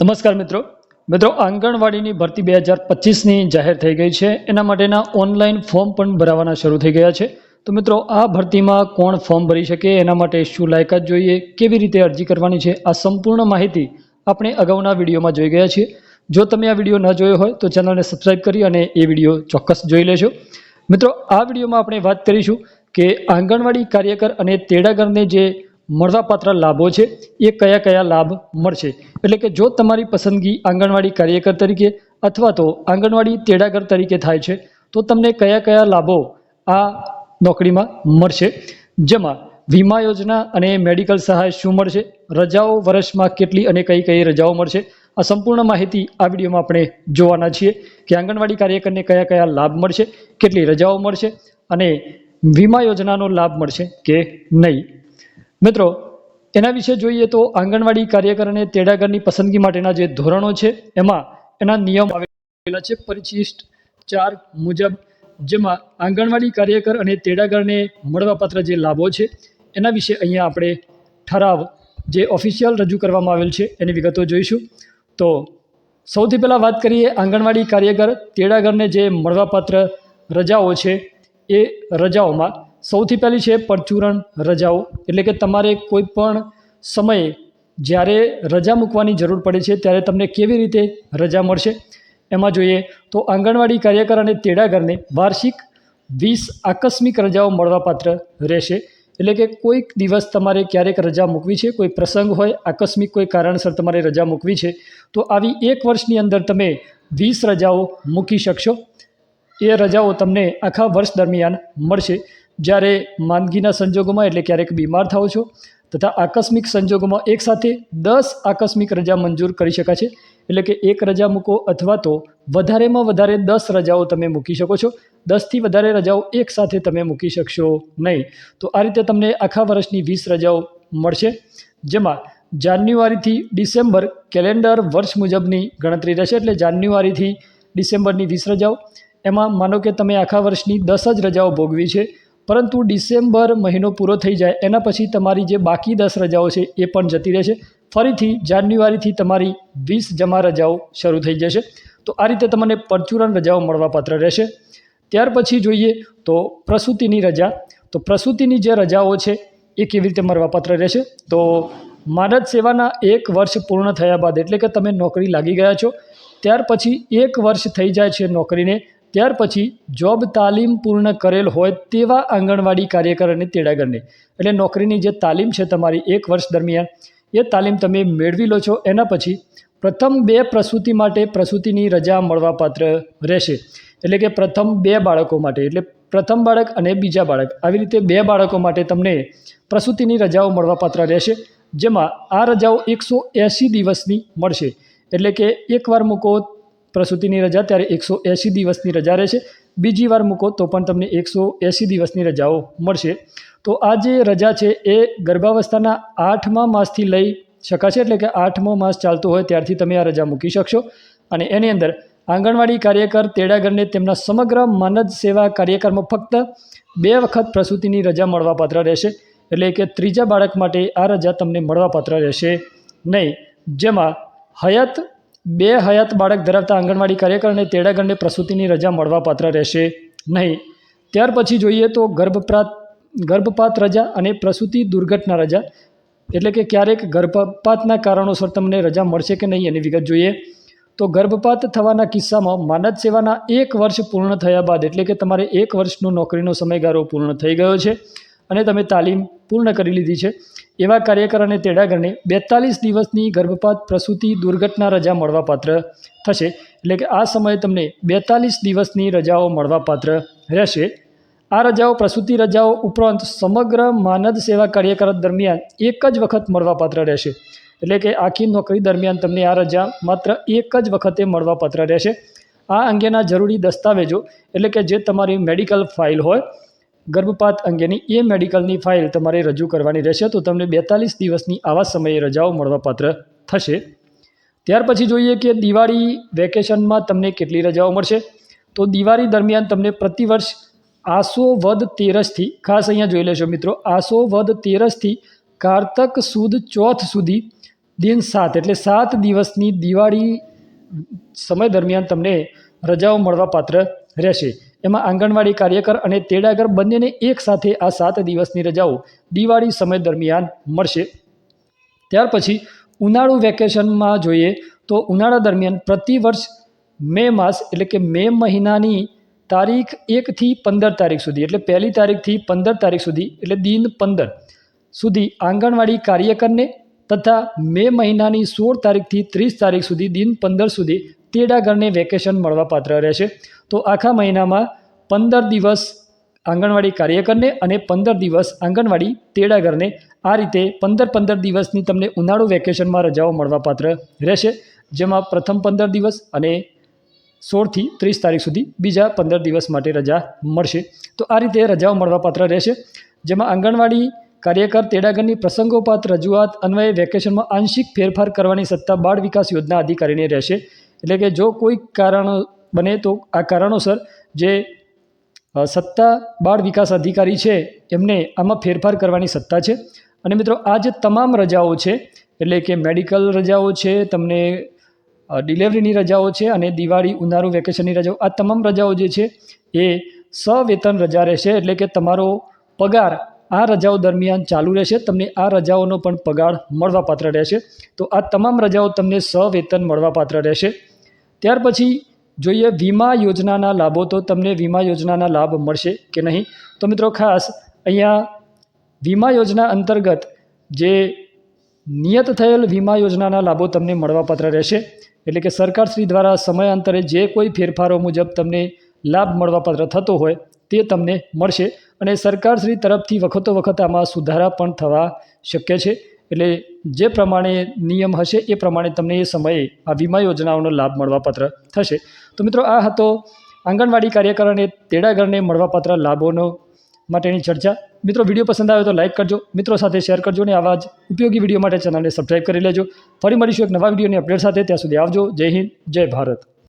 નમસ્કાર મિત્રો. મિત્રો, આંગણવાડીની ભરતી બે હજાર પચીસની જાહેર થઈ ગઈ છે. એના માટેના ઓનલાઈન ફોર્મ પણ ભરાવાના શરૂ થઈ ગયા છે. તો મિત્રો, આ ભરતીમાં કોણ ફોર્મ ભરી શકે, એના માટે શું લાયકાત જોઈએ, કેવી રીતે અરજી કરવાની છે, આ સંપૂર્ણ માહિતી આપણે અગાઉના વિડીયોમાં જોઈ ગયા છીએ. જો તમે આ વીડિયો ન જોયો હોય, તો ચેનલને સબસ્ક્રાઈબ કરી અને એ વીડિયો ચોક્કસ જોઈ લેજો. મિત્રો, આ વિડીયોમાં આપણે વાત કરીશું કે આંગણવાડી કાર્યકર અને તેડાગરને જે મળવાપાત્ર લાભો છે, એ કયા કયા લાભ મળશે? એટલે કે જો તમારી પસંદગી આંગણવાડી કાર્યકર તરીકે અથવા તો આંગણવાડી તેડાગર તરીકે થાય છે, તો તમને કયા કયા લાભો આ નોકરીમાં મળશે? જેમાં વીમા યોજના અને મેડિકલ સહાય શું મળશે? રજાઓ વર્ષમાં કેટલી અને કઈ કઈ રજાઓ મળશે? આ સંપૂર્ણ માહિતી આ વિડીયોમાં આપણે જોવાના છીએ કે આંગણવાડી કાર્યકરને કયા કયા લાભ મળશે, કેટલી રજાઓ મળશે અને વીમા યોજનાનો લાભ મળશે કે નહીં. મિત્રો, એના વિશે જોઈએ તો આંગણવાડી કાર્યકર અને તેડાગરની પસંદગી માટેના જે ધોરણો છે, એમાં એના નિયમ આવેલા છે. પરિશિષ્ટ ચાર મુજબ, જેમાં આંગણવાડી કાર્યકર અને તેડાગરને મળવાપાત્ર જે લાભો છે, એના વિશે અહીંયા આપણે ઠરાવ જે ઓફિશિયલ રજૂ કરવામાં આવેલ છે, એની વિગતો જોઈશું. તો સૌથી પહેલાં વાત કરીએ આંગણવાડી કાર્યકર તેડાગરને જે મળવાપાત્ર રજાઓ છે, એ રજાઓમાં સૌથી પહેલી છે પરચુરણ રજાઓ. એટલે કે તમારે કોઈ પણ સમયે જ્યારે રજા મૂકવાની જરૂર પડે છે, ત્યારે તમને કેવી રીતે રજા મળશે? એમાં જોઈએ તો આંગણવાડી કાર્યકર અને તેડાગરને વાર્ષિક વીસ આકસ્મિક રજાઓ મળવાપાત્ર રહેશે. એટલે કે કોઈક દિવસ તમારે ક્યારેક રજા મૂકવી છે, કોઈ પ્રસંગ હોય, આકસ્મિક કોઈ કારણસર તમારે રજા મૂકવી છે, તો આવી એક વર્ષની અંદર તમે વીસ રજાઓ મૂકી શકશો. એ રજાઓ તમને આખા વર્ષ દરમિયાન મળશે. જ્યારે માંદગીના સંજોગોમાં એટલે ક્યારેક બીમાર થાઓ છો, તથા આકસ્મિક સંજોગોમાં એકસાથે દસ આકસ્મિક રજા મંજૂર કરી શકાય છે. એટલે કે એક રજા મૂકો અથવા તો વધારેમાં વધારે દસ રજાઓ તમે મૂકી શકો છો. દસથી વધારે રજાઓ એકસાથે તમે મૂકી શકશો નહીં. તો આ રીતે તમને આખા વર્ષની વીસ રજાઓ મળશે, જેમાં જાન્યુઆરીથી ડિસેમ્બર કેલેન્ડર વર્ષ મુજબની ગણતરી રહેશે. એટલે જાન્યુઆરીથી ડિસેમ્બરની વીસ રજાઓ. એમાં માનો કે તમે આખા વર્ષની દસ જ રજાઓ ભોગવી છે. પરંતુ ડિસેમ્બર મહિનો પૂરો થઈ જાય, એના પછી તમારી જે બાકી દસ રજાઓ છે એ પણ જતી રહેશે. ફરીથી જાન્યુઆરીથી તમારી વીસ જમા રજાઓ શરૂ થઈ જશે. તો આ રીતે તમને પરચુરણ રજાઓ મળવાપાત્ર રહેશે. ત્યાર પછી જોઈએ તો પ્રસૂતિની રજા. તો પ્રસૂતિની જે રજાઓ છે એ કેવી રીતે મળવાપાત્ર રહેશે? તો માનદ સેવાના એક વર્ષ પૂર્ણ થયા બાદ એટલે કે તમે નોકરી લાગી ગયા છો. ત્યાર પછી એક વર્ષ થઈ જાય છે નોકરીને. ત્યાર પછી જોબ તાલીમ પૂર્ણ કરેલ હોય તેવા આંગણવાડી કાર્યકર અને તેડાગરને એટલે નોકરીની જે તાલીમ છે તમારી એક વર્ષ દરમિયાન, એ તાલીમ તમે મેળવી લો છો. એના પછી પ્રથમ બે પ્રસૂતિ માટે પ્રસૂતિની રજા મળવાપાત્ર રહેશે. એટલે કે પ્રથમ બે બાળકો માટે. એટલે પ્રથમ બાળક અને બીજા બાળક. આવી રીતે બે બાળકો માટે તમને પ્રસૂતિની રજાઓ મળવાપાત્ર રહેશે. જેમાં આ રજાઓ એકસો એંસી દિવસની મળશે. એટલે કે એકવાર મૂકો પ્રસૂતિની રજા ત્યારે એકસો એંસી દિવસની રજા રહેશે. બીજી વાર મૂકો તો પણ તમને એકસો એંસી દિવસની રજાઓ મળશે. તો આ જે રજા છે એ ગર્ભાવસ્થાના આઠમા માસથી લઈ શકાશે એટલે કે આઠમો માસ ચાલતો હોય ત્યારથી તમે આ રજા મૂકી શકશો. અને એની અંદર આંગણવાડી કાર્યકર, તેડાગરને તેમના સમગ્ર માનદ સેવા કાર્યક્રમમાં ફક્ત બે વખત પ્રસૂતિની રજા મળવાપાત્ર રહેશે. એટલે કે ત્રીજા બાળક માટે આ રજા તમને મળવાપાત્ર રહેશે નહીં. જેમાં હયાત બે હયાત બાળક ધરાવતા આંગણવાડી કાર્યકર અને તેડાગરને પ્રસૂતિની રજા મળવાપાત્ર રહેશે નહીં. ત્યાર પછી જોઈએ તો ગર્ભપ્રાત ગર્ભપાત રજા અને પ્રસૂતિ દુર્ઘટના રજા, એટલે કે ક્યારેક ગર્ભપાતના કારણોસર તમને રજા મળશે કે નહીં એની વિગત જોઈએ. તો ગર્ભપાત થવાના કિસ્સામાં માનદ સેવાના એક વર્ષ પૂર્ણ થયા બાદ, એટલે કે તમારે એક વર્ષનો નોકરીનો સમયગાળો પૂર્ણ થઈ ગયો છે. અને તમે તાલીમ પૂર્ણ કરી લીધી છે. એવા કાર્યકર અને તેડાગરને બેતાલીસ દિવસની ગર્ભપાત પ્રસૂતિ દુર્ઘટના રજા મળવાપાત્ર થશે. એટલે કે આ સમયે તમને બેતાલીસ દિવસની રજાઓ મળવાપાત્ર રહેશે. આ રજાઓ, પ્રસૂતિ રજાઓ ઉપરાંત સમગ્ર માનદ સેવા કાર્યકર દરમિયાન એક જ વખત મળવાપાત્ર રહેશે. એટલે કે આખી નોકરી દરમિયાન તમને આ રજા માત્ર એક જ વખતે મળવાપાત્ર રહેશે. આ અંગેના જરૂરી દસ્તાવેજો, એટલે કે જે તમારી મેડિકલ ફાઇલ હોય ગર્ભપાત અંગેની એ મેડિકલની ફાઇલ તમારે રજૂ કરવાની રહેશે તો તમને બેતાલીસ દિવસની આવા સમયે રજાઓ મળવાપાત્ર થશે. ત્યાર પછી જોઈએ કે દિવાળી વેકેશનમાં તમને કેટલી રજાઓ મળશે? તો દિવાળી દરમિયાન તમને પ્રતિવર્ષ આસો વદ તેરસથી, ખાસ અહીંયા જોઈ લેશો મિત્રો, આસો વદ તેરસથી કારતક સુદ ચોથ સુધી, દિન સાત, એટલે સાત દિવસની દિવાળી સમય દરમિયાન તમને રજાઓ મળવા પાત્ર રહેશે. એમાં આંગણવાડી કાર્યકર અને તેડાગર બંનેને એક સાથે આ સાત દિવસની રજાઓ દિવાળી સમય દરમિયાન મળશે. ત્યાર પછી ઉનાળુ વેકેશનમાં જોઈએ તો ઉનાળા દરમિયાન પ્રતિ વર્ષ મે માસ એટલે કે મે મહિનાની તારીખ એકથી પંદર તારીખ સુધી એટલે પહેલી તારીખથી પંદર તારીખ સુધી એટલે દિન પંદર સુધી આંગણવાડી કાર્યકરને તથા મે મહિનાની સોળ તારીખથી ત્રીસ તારીખ સુધી દિન પંદર સુધી તેડાગરને વેકેશન મળવાપાત્ર રહેશે. તો આખા મહિનામાં પંદર દિવસ આંગણવાડી કાર્યકરને અને પંદર દિવસ આંગણવાડી તેડાગરને આ રીતે પંદર પંદર દિવસની તમને ઉનાળુ વેકેશનમાં રજાઓ મળવાપાત્ર રહેશે. જેમાં પ્રથમ પંદર દિવસ અને સોળથી ત્રીસ તારીખ સુધી બીજા પંદર દિવસ માટે રજા મળશે. તો આ રીતે રજાઓ મળવાપાત્ર રહેશે. જેમાં આંગણવાડી કાર્યકર તેડાગરની પ્રસંગોપાત રજૂઆત અન્વયે વેકેશનમાં આંશિક ફેરફાર કરવાની સત્તા બાળ વિકાસ યોજના અધિકારીને રહેશે. એટલે કે જો કોઈ કારણ બને તો આ કારણોસર જે સત્તા બાળ વિકાસ અધિકારી છે, એમને આમાં ફેરફાર કરવાની સત્તા છે. અને મિત્રો, આ જે તમામ રજાઓ છે, એટલે કે મેડિકલ રજાઓ છે, તમને ડિલિવરીની રજાઓ છે અને દિવાળી, ઉનાળુ, વેકેશનની રજાઓ, આ તમામ રજાઓ જે છે, એ સવેતન રજા રહેશે. એટલે કે તમારો પગાર આ રજાઓ દરમિયાન ચાલુ રહેશે. તમને આ રજાઓનો પણ પગાર મળવાપાત્ર રહેશે. તો આ તમામ રજાઓ તમને સવેતન મળવાપાત્ર રહેશે. ત્યાર પછી જોઈએ વીમા યોજનાના લાભો. તો તમને વીમા યોજનાના લાભ મળશે કે નહીં? તો મિત્રો ખાસ અહીંયા વીમા યોજના અંતર્ગત જે નિયત થયેલ વીમા યોજનાના લાભો તમને મળવાપાત્ર રહેશે. એટલે કે સરકારશ્રી દ્વારા સમયાંતરે જે કોઈ ફેરફારો મુજબ તમને લાભ મળવાપાત્ર થતો હોય તે તમને મળશે. અને સરકારશ્રી તરફથી વખતો વખત આમાં સુધારા પણ થવા શક્ય છે. એટલે જે પ્રમાણે નિયમ હશે, એ પ્રમાણે તમને એ સમયે આ વીમા યોજનાઓનો લાભ મળવાપાત્ર થશે. તો મિત્રો, આ હતો આંગણવાડી કાર્યકર અને તેડાગરને મળવાપાત્ર લાભોનો માટેની ચર્ચા. મિત્રો, વીડિયો પસંદ આવે તો લાઇક કરજો, મિત્રો સાથે શેર કરજો અને આવા જ ઉપયોગી વીડિયો માટે ચેનલને સબસ્ક્રાઈબ કરી લેજો. ફરી મળીશું એક નવા વિડીયોની અપડેટ સાથે. ત્યાં સુધી આવજો. જય હિન્દ, જય ભારત.